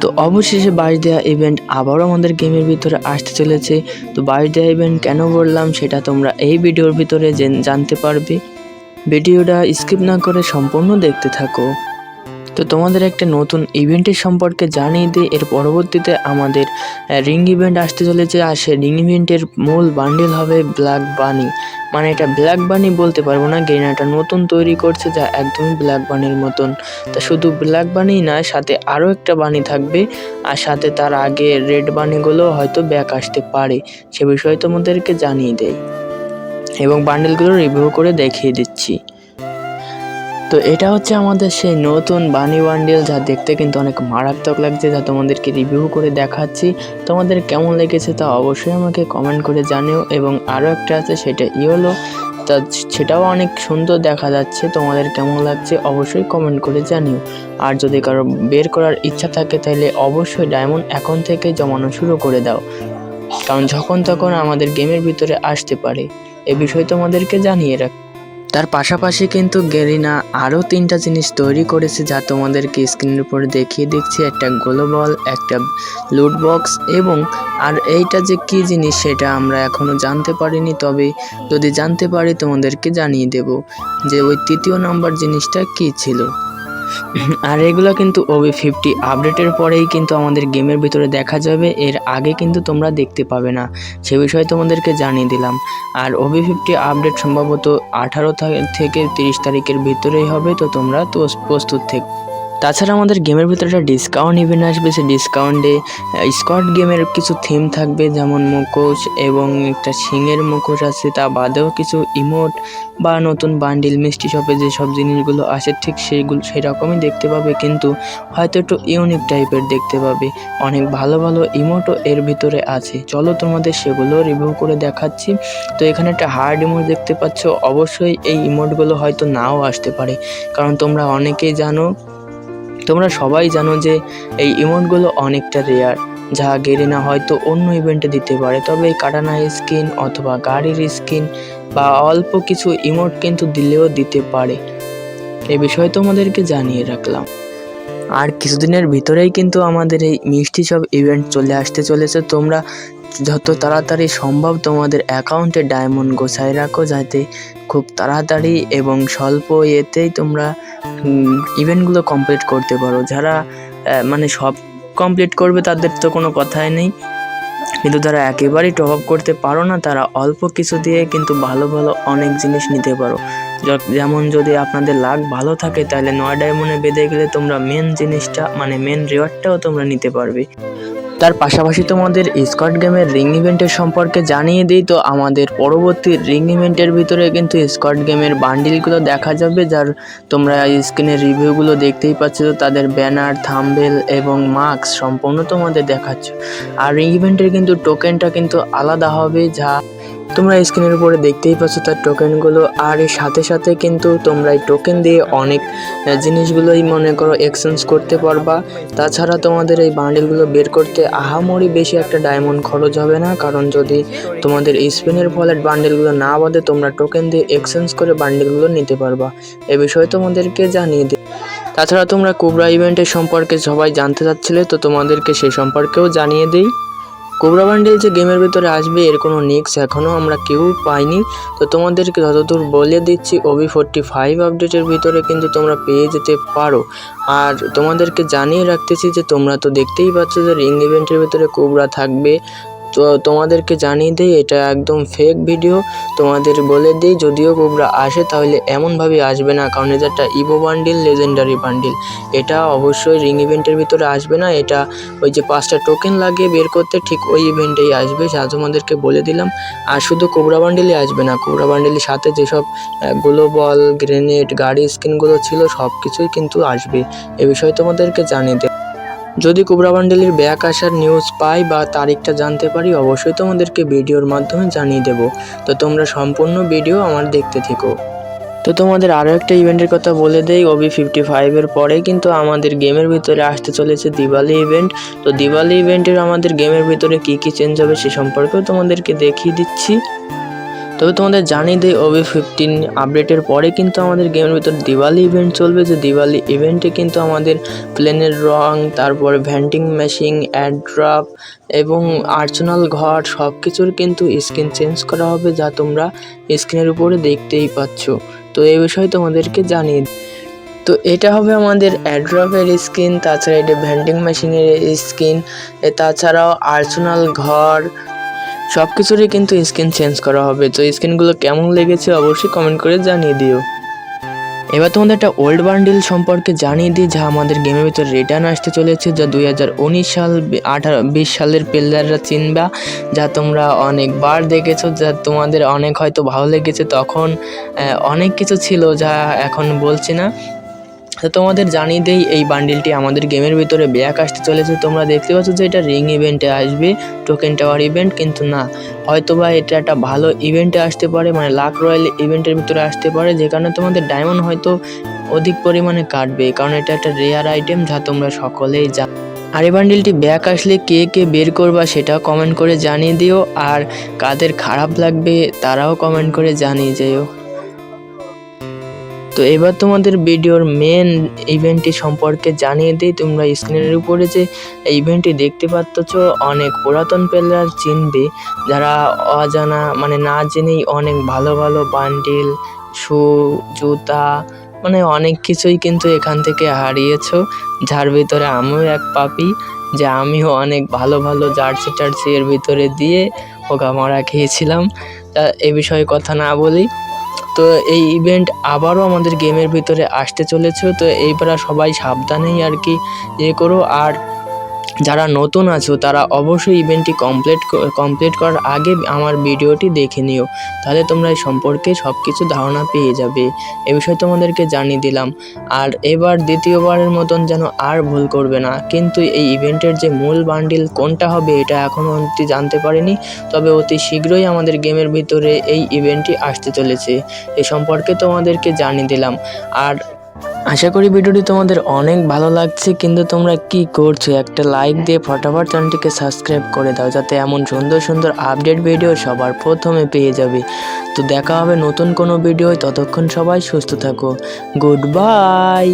তো অবশেষে বাইশ দেওয়া ইভেন্ট আবারও আমাদের গেমের ভিতরে আসতে চলেছে। তো বাইশ দেওয়া ইভেন্ট কেন বললাম সেটা তোমরা এই ভিডিওর ভিতরে জেন- জানতে পারবে। ভিডিওটা স্কিপ না করে সম্পূর্ণ দেখতে থাকো। তো তোমাদের একটা নতুন ইভেন্টের সম্পর্কে জানিয়ে দিই। এর পরবর্তীতে আমাদের রিং ইভেন্ট আসতে চলেছে আর সেই রিং ইভেন্টের মূল বান্ডিল হবে ব্ল্যাক বানি মানে এটা ব্ল্যাক বানি বলতে পারব না গেনাটা নতুন তৈরি করছে যা একদমই ব্ল্যাক বানির মতন। তা শুধু ব্ল্যাক বানি না সাথে আরও একটা বানি থাকবে, আর সাথে তার আগে রেড বানিগুলো হয়তো ব্যাক আসতে পারে। সে বিষয়ে তোমাদেরকে জানিয়ে দেয় এবং বান্ডেলগুলো রিভিউ করে দেখিয়ে দিচ্ছি। তো এটা হচ্ছে আমাদের সেই নতুন বানি বান্ডেল, যা দেখতে কিন্তু অনেক মারাত্মক লাগছে, যা তোমাদেরকে রিভিউ করে দেখাচ্ছি। তোমাদের কেমন লেগেছে তা অবশ্যই আমাকে কমেন্ট করে জানিও। এবং আরও একটা আছে, সেটা ইয়েলো। তা সেটাও অনেক সুন্দর দেখা যাচ্ছে, তোমাদের কেমন লাগছে অবশ্যই কমেন্ট করে জানিও। আর যদি কারও বের করার ইচ্ছা থাকে, তাহলে অবশ্যই ডায়মন্ড এখন থেকে জমানো শুরু করে দাও। কারণ যখন তখন আমাদের গেমের ভিতরে আসতে পারে। এ বিষয়ে তোমাদেরকে জানিয়ে রাখ তার পাশাপাশি কিন্তু গেরিনা আরও তিনটা জিনিস তৈরি করেছে যা তোমাদেরকে স্ক্রিনের উপরে দেখিয়ে দিচ্ছি। একটা গোলো বল, একটা লুট বক্স এবং আর এইটা যে কি জিনিস সেটা আমরা এখনও জানতে পারিনি, তবে যদি জানতে পারি তোমাদেরকে জানিয়ে দেব যে ওই তৃতীয় নম্বর জিনিসটা কি ছিল। আর এগুলো কিন্তু ওবি ফিফটি আপডেটের পরেই কিন্তু আমাদের গেমের ভিতরে দেখা যাবে। এর আগে কিন্তু তোমরা দেখতে পাবে না। সে বিষয়ে তোমাদেরকে জানিয়ে দিলাম। আর ওবি ফিফটি আপডেট সম্ভবত আঠারো থেকে তিরিশ তারিখের ভিতরেই হবে। তো তোমরা তো প্রস্তুত থেকে তাছাড়া আমাদের গেমের ভিতরে একটা ডিসকাউন্ট ইভেন্ট আসবে, সেই ডিসকাউন্টে স্কট গেমের কিছু থিম থাকবে, যেমন মুখোশ এবং একটা শিঙের মুখোশ আছে, তা বাদেও কিছু ইমোট বা নতুন বান্ডিল মিষ্টি শপে যে সব জিনিসগুলো আসে, ঠিক সেইগুলো সেই রকমই দেখতে পাবে, কিন্তু হয়তো একটু ইউনিক টাইপের দেখতে পাবে। অনেক ভালো ভালো ইমোটও এর ভিতরে আছে। চলো তোমাদের সেগুলো রিভিউ করে দেখাচ্ছি। তো এখানে একটা হার্ড ইমোট দেখতে পাচ্ছ, অবশ্যই এই ইমোটগুলো হয়তো নাও আসতে পারে। কারণ তোমরা অনেকেই জানো তোমরা সবাই জানো যে এই ইমোটগুলো অনেকটা রেয়ার যা গেরিনা হয়তো অন্য ইভেন্টে দিতে পারে। তবে এই কাটানা স্কিন অথবা গাড়ির স্কিন বা অল্প কিছু ইমোট কিন্তু দিলেও দিতে পারে। এ বিষয়ে তোমাদেরকে জানিয়ে রাখলাম। আর কিছুদিনের ভিতরেই কিন্তু আমাদের এই মিষ্টি সব ইভেন্ট চলে আসতে চলেছে। তোমরা যত তাড়াতাড়ি সম্ভব তোমাদের অ্যাকাউন্টে ডায়মন্ড গোছায় রাখো যাতে খুব তাড়াতাড়ি এবং স্বল্প ইয়েতেই তোমরা ইভেন্টগুলো কমপ্লিট করতে পারো। যারা মানে সব কমপ্লিট করবে তাদের তো কোনো কথাই নেই। কিন্তু যারা একেবারেই টপ আপ করতে পারো না, তারা অল্প কিছু দিয়ে কিন্তু ভালো ভালো অনেক জিনিস নিতে পারো। যেমন যদি আপনাদের লাক ভালো থাকে, তাহলে নয় ডায়মন্ডে বেঁধে গেলে তোমরা মেন জিনিসটা মানে মেন রিওয়ার্ডটাও তোমরা নিতে পারবে। তার পাশাপাশি তোমাদের স্কট গেমের রিং ইভেন্টের সম্পর্কে জানিয়ে দিই, তো আমাদের পরবর্তী রিং ইভেন্টের ভিতরে কিন্তু স্কট গেমের বান্ডিলগুলো দেখা যাবে, যার তোমরা স্ক্রিনের রিভিউগুলো দেখতেই পাচ্ছ, তো তাদের ব্যানার থাম্বেল এবং মাস্ক সম্পূর্ণ তোমাদের দেখাচ্ছ। আর রিং ইভেন্টের কিন্তু টোকেনটা কিন্তু আলাদা হবে, যা তোমরা স্ক্রিনের উপরে দেখতেই পাচ্ছ তার টোকেনগুলো আর এর সাথে সাথে কিন্তু তোমরা এই টোকেন দিয়ে অনেক জিনিসগুলোই মনে করো এক্সচেঞ্জ করতে পারবা। তাছাড়া তোমাদের এই বান্ডেলগুলো বের করতে আহামরি বেশি একটা ডায়মন্ড খরচ হবে না, কারণ যদি তোমাদের স্পিনের ফলে বান্ডেলগুলো না বাদে তোমরা টোকেন দিয়ে এক্সচেঞ্জ করে বান্ডেলগুলো নিতে পারবা। এ বিষয়ে তোমাদেরকে জানিয়ে দিই তাছাড়া তোমরা কোবরা ইভেন্টের সম্পর্কে সবাই জানতে চাচ্ছিলে, তো তোমাদেরকে সে সম্পর্কেও জানিয়ে দিই। কোবরা বান্ডেল যে গেমের ভিতরে আসবে, এর কোনো নিক্স এখনও আমরা কেউ পাইনি। তো তোমাদেরকে যতদূর বলে দিচ্ছি ওবি ফোরটি ফাইভ আপডেটের ভিতরে কিন্তু তোমরা পেয়ে যেতে পারো। আর তোমাদেরকে জানিয়ে রাখতেছি যে তোমরা তো দেখতেই পাচ্ছ যে রিং ইভেন্টের ভিতরে কোবরা থাকবে। তো তোমাদেরকে জানিয়ে দিই, এটা একদম ফেক ভিডিও তোমাদের বলে দিই, যদিও কোবরা আসে, তাহলে এমনভাবে আসবে না, কারণ এটা একটা ইভো বান্ডিল লেজেন্ডারি বান্ডিল এটা অবশ্যই রিং ইভেন্টের ভিতরে আসবে না, এটা ওই যে পাঁচটা টোকেন লাগিয়ে বের করতে ঠিক ওই ইভেন্টেই আসবে, যা তোমাদেরকে বলে দিলাম। আর শুধু কোবরা বান্ডিলে আসবে না, কোবরা বান্ডিলের সাথে যেসবগুলো বল গ্রেনেড গাড়ি স্কিনগুলো ছিল সব কিছুই কিন্তু আসবে। এ বিষয়ে তোমাদেরকে জানিয়ে দেব যদি কোবরা বান্ডেলের ব্যাক আসার নিউজ পাই বা তারিখটা জানতে পারি, অবশ্যই তোমাদেরকে ভিডিওর মাধ্যমে জানিয়ে দেব। তো তোমরা সম্পূর্ণ ভিডিও আমার দেখতে থেকো। তো তোমাদের আরও একটা ইভেন্টের কথা বলে দেই, ওবি ফিফটি ফাইভের পরে কিন্তু আমাদের গেমের ভিতরে আসতে চলেছে দিওয়ালি ইভেন্ট তো দিওয়ালি ইভেন্টের আমাদের গেমের ভিতরে কি কি চেঞ্জ হবে সে সম্পর্কেও তোমাদেরকে দেখিয়ে দিচ্ছি। তবে তোমাদের জানিয়ে দিই ওবি ফিফটিন আপডেটের পরে কিন্তু আমাদের গেমের ভিতর দিওয়ালি ইভেন্ট চলবে যে দিওয়ালি ইভেন্টে কিন্তু আমাদের প্লেনের রং, তারপরে ভ্যান্টিং মেশিন অ্যাড্রাপ এবং আর্চনাল ঘর সব কিছুর কিন্তু স্ক্রিন চেঞ্জ করা হবে যা তোমরা স্ক্রিনের উপরে দেখতেই পাচ্ছ তো এই বিষয়ে তোমাদেরকে জানিয়ে। তো এটা হবে আমাদের অ্যাড্রপের স্কিন তাছাড়া এটা ভেন্ডিং মেশিনের স্কিন তাছাড়াও আর্সেনাল ঘর সব কিছুরই কিন্তু স্কিন চেঞ্জ করা হবে। তো স্কিনগুলো কেমন লেগেছে অবশ্যই কমেন্ট করে জানিয়ে দিও। এবার তোমাদের একটা ওল্ড বান্ডিল সম্পর্কে জানিয়ে দিই, যা আমাদের গেমের ভিতর রিটার্ন আসতে চলেছে, যা দুই হাজার উনিশ সাল, আঠারো, বিশ সালের প্লেয়াররা চিনবা, যা তোমরা অনেকবার দেখেছ, যা তোমাদের অনেক হয়তো ভালো লেগেছে। তখন অনেক কিছু ছিল যা এখন বলছি না। তো তোমাদের জানিয়ে দেই, এই বান্ডিলটি আমাদের গেমের ভিতরে ব্যাক আসতে চলেছে। তোমরা দেখতে পাচ্ছ যে এটা রিং ইভেন্টে আসবে টোকেন টাওয়ার ইভেন্ট কিন্তু না। হয়তো বা এটা একটা ভালো ইভেন্টে আসতে পারে মানে লাক রয়্যাল ইভেন্টের ভিতরে আসতে পারে, যে কারণে তোমাদের ডায়মন্ড হয়তো অধিক পরিমাণে কাটবে, কারণ এটা একটা রেয়ার আইটেম যা তোমরা সকলেই জানো। আর এই বান্ডিলটি ব্যাক আসলে কে কে বের করবা সেটাও কমেন্ট করে জানিয়ে দিও, আর কাদের খারাপ লাগবে তারাও কমেন্ট করে জানিয়ে যেও। তো এবার তোমাদের ভিডিওর মেন ইভেন্টটি সম্পর্কে জানিয়ে দিই। তোমরা স্ক্রিনের উপরে যে ইভেন্টটি দেখতে পাচ্ছ, অনেক পুরাতন প্লেয়ার চিনবে। যারা অজানা মানে না জেনেই অনেক ভালো ভালো বান্ডিল শু জুতা মানে অনেক কিছুই কিন্তু এখান থেকে হারিয়েছ। যার ভিতরে আমিও এক পাপি, যে আমিও অনেক ভালো ভালো জার্সি টার্সি এর ভিতরে দিয়ে ওকা মারা খেয়েছিলাম। তা এ বিষয়ে কথা না বলি তো এই ইভেন্ট আবারও আমাদের গেমের ভিতরে আসতে চলেছে, তো এইবার সবাই সাবধানেই আর কি ইয়ে করো। আর যারা নতুন আছো, তারা অবশ্যই ইভেন্টটি কমপ্লিট কমপ্লিট করার আগে আমার ভিডিওটি দেখে নিও। তাহলে তোমরা এই সম্পর্কে সব কিছু ধারণা পেয়ে যাবে। এ বিষয়ে তোমাদেরকে জানিয়ে দিলাম। আর এবার দ্বিতীয়বারের মতন যেন আর ভুল করবে না। কিন্তু এই ইভেন্টের যে মূল বান্ডিল কোনটা হবে, এটা এখনও অবধি জানতে পারিনি। তবে অতি শীঘ্রই আমাদের গেমের ভিতরে এই ইভেন্টটি আসতে চলেছে। এ সম্পর্কে তোমাদেরকে জানিয়ে দিলাম। আর আশা করি ভিডিওটি তোমাদের অনেক ভালো লাগছে, কিন্তু তোমরা কি করছ? একটা লাইক দিয়ে ফটাফট চ্যানেলটিকে সাবস্ক্রাইব করে দাও, যাতে এমন সুন্দর সুন্দর আপডেট ভিডিও সবার প্রথমে পেয়ে যাবে। তো দেখা হবে নতুন কোনো ভিডিও ততক্ষণ সবাই সুস্থ থাকো। Good bye